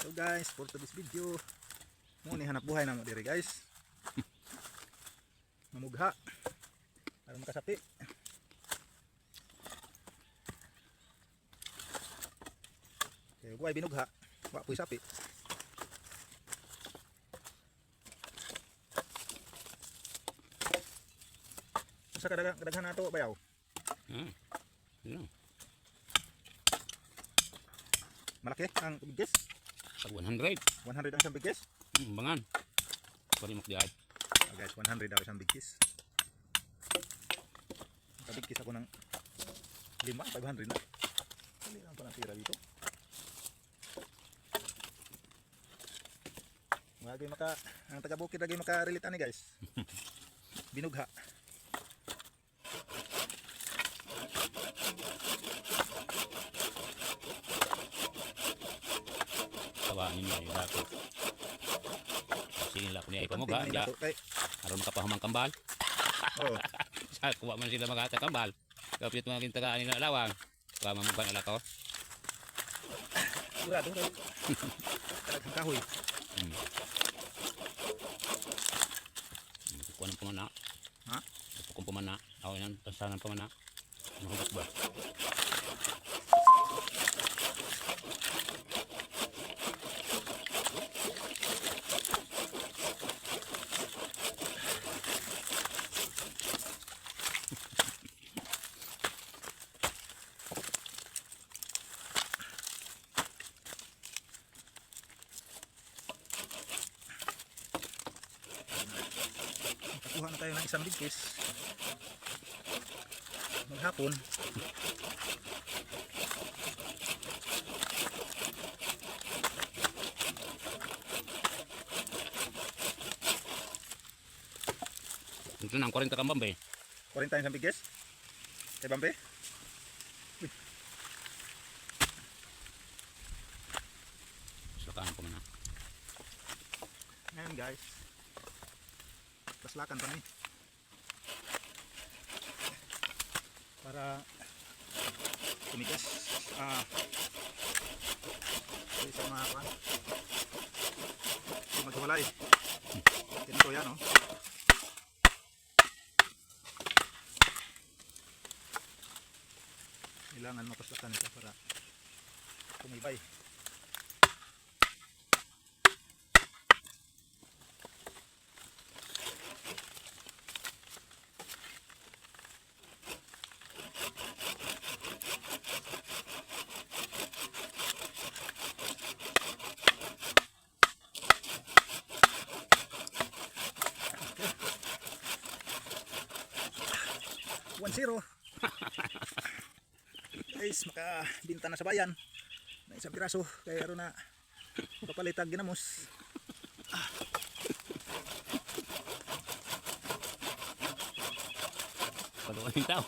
So guys, for today's video, mo ni hanap buhay na mo diri guys. Mamugha. Para makasapi. Okay, buhay binugha. Wa puy sapi. Sa kadaghan kadaghan nato bayaw. Hmm. Yun. Malaki ang bigis. Pag 100. 100 ang isang bigis. Hmm, bangan. Pari mo diay. Oh, guys, 100 daw isang bigkis. Nakabigkis ako ng 5, 500 na. Hindi lang pa natira dito. Lagi maka, ang taga bukid lagi maka-relate ani guys. Binugha. Tawangin niya yung dako. Sige lang ko niya ipamuga. Ya, aron makapahumang kambal. oh, Sa kuha man sila magata kambal. Kapit mga kintagaan nila lawang. Kuha mamuga nila ko. sigurado kay. Talagang kahoy. Hmm. Hmm, Kuha ng pamana. Ha? Kuha ng pamana. Ako yan. Tansahan ng pamana. Mahugot ba? Kuha na tayo ng isang bigkis. Maghapon. Ito na ang 40 kambal ba eh. 40 ang isang bigkis. Kay Bambe. Sakahan ko na. Ngayon guys. Paslakan pa ni. Para tumigas. Ah. Sa mga kan. Maghiwalay. Ganito yan oh. Kailangan mapaslakan ito para tumibay. One zero. Guys, makabinta na sa bayan. Na isang piraso. Kaya aro na papalitag ginamos. Yung tao.